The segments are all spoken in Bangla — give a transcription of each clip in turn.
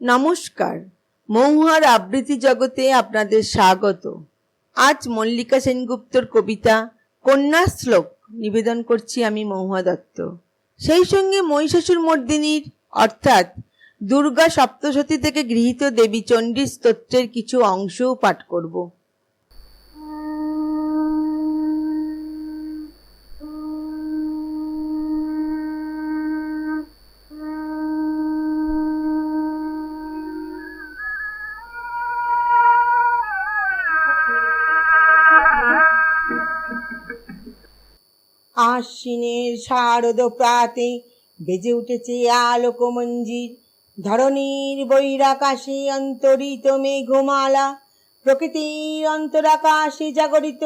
নমস্কার। মৌহার আবৃত্তি জগতে আপনাদের স্বাগত। আজ মল্লিকা সেনগুপ্তর কবিতা কন্যা শ্লোক নিবেদন করছি আমি মৌহা দত্ত। সেই সঙ্গে মহিষাসুর মর্দিনীর, অর্থাৎ দুর্গা সপ্তশতী থেকে গৃহীত দেবী চণ্ডীর স্তোত্রের কিছু অংশও পাঠ করব। আশ্বিনের শারদ প্রাতে বেজে উঠেছে আলোক মঞ্জির ধরণীর বৈরাকাশে অন্তরিত মেঘমালা, প্রকৃতির অন্তরাকাশে জাগরিত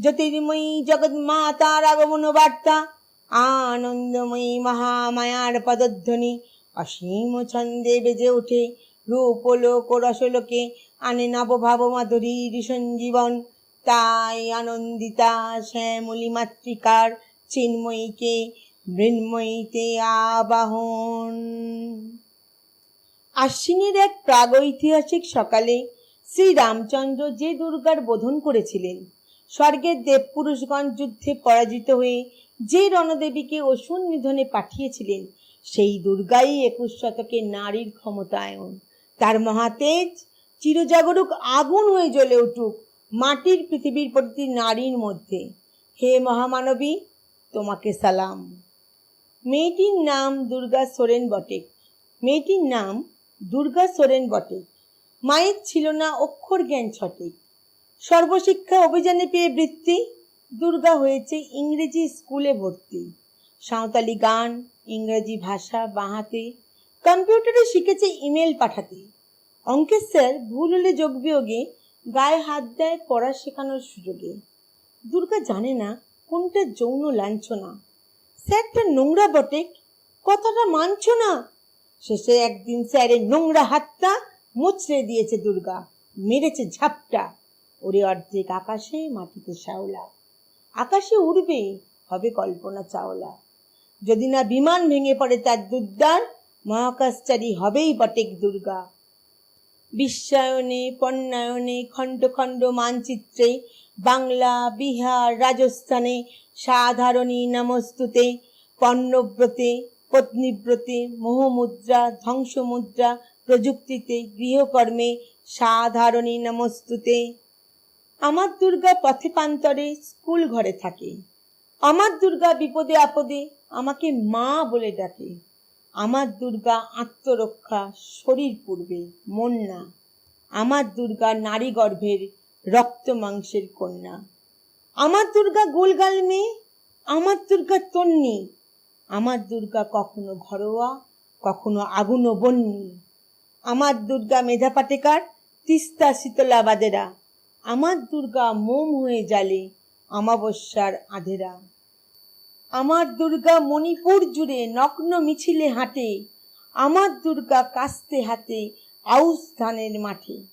জ্যোতির্ময়ী জগৎ মাতার আগমন বার্তা, আনন্দময়ী মহামায়ার পদধ্বনি। অসীম ছন্দে বেজে ওঠে রূপলোক রসলোকে, আনে নবভাব মাধুরীর সঞ্জীবন। তাই আনন্দিতা শ্যামলী মাতৃকার চিন্ময়ীকে মৃন্ময়ীতে আবাহন। আশ্বিনের এক প্রাগৈতিহাসিক সকালে শ্রী রামচন্দ্র যে দুর্গার বোধন করেছিলেন, স্বর্গের দেবপুরুষগণ যুদ্ধে পরাজিত হয়ে যে রণদেবীকে অসুন নিধনে পাঠিয়েছিলেন, সেই দুর্গাই একুশ শতকে নারীর ক্ষমতায়ন। তার মহাতেজ চিরজাগরুক আগুন হয়ে জ্বলে উঠুক মাটির পৃথিবীর প্রতি নারীর মধ্যে। হে মহামানবী তোমাকে সালাম। মেয়েটির নাম দুর্গা সোরেন বটে। মেয়েটির নাম দুর্গা সোরেন বটে। মায়ের ছিল না অক্ষর জ্ঞান সঠিক সর্বশিক্ষা অভিযানে পেয়ে বৃত্তি, দুর্গা হয়েছে ইংরেজি স্কুলে ভর্তি। সাঁওতালি গান, ইংরেজি ভাষা বাঁহাতে, কম্পিউটারে শিখেছে ইমেল পাঠাতে। অঙ্কের স্যার ভুল হলে যোগ বিয়োগে গায়ে হাত দেয় পড়া শেখানোর সুযোগে। দুর্গা জানে না কোনটা যৌন লাঞ্ছনা। স্যারটা নোংরা বটে, কথাটা মানছ না? শেষে একদিন স্যারের নোংরা হাতটা মুচড়ে দিয়েছে দুর্গা, মেরেছে ঝাপটা। ওরে অর্ধেক আকাশে মাটিতে শ্যাওলা। আকাশে উড়বে, হবে কল্পনা চাওলা। যদি না বিমান ভেঙে পড়ে তার দুর্দার, মহাকাশচারী হবেই বটেক দুর্গা। বিশ্বায়নে পণ্যায়নে, খণ্ড খণ্ড মানচিত্রে বাংলা, বিহার, রাজস্থানে সাধারণী নামস্তুতে, পণ্যব্রতে, পত্নীব্রতে, মোহমুদ্রা, ধ্বংসমুদ্রা প্রযুক্তিতে, গৃহকর্মে সাধারণী নমস্তুতে। আমার দুর্গা পথে প্রান্তরে স্কুল ঘরে থাকে। আমার দুর্গা বিপদে আপদে আমাকে মা বলে ডাকে। আমার দুর্গা আত্মরক্ষা শরীর পূর্বে, মন না। আমার দুর্গা নারী গর্ভের রক্ত মাংসের কন্যা। আমার দুর্গা গোলগাল মেয়ে, আমার দুর্গা তন্নি। আমার দুর্গা কখনো ঘরোয়া, কখনো আগুন বন্যি আমার দুর্গা মেধা পাটেকার, তিস্তা শীতলাবাদেরা আমার দুর্গা মোম হয়ে জালে অমাবস্যার আধেরা। আমার দুর্গা মণিপুর জুড়ে নগ্ন মিছিলে হাঁটে। আমার দুর্গা কাস্তে হাতে আউস ধানের মাঠে।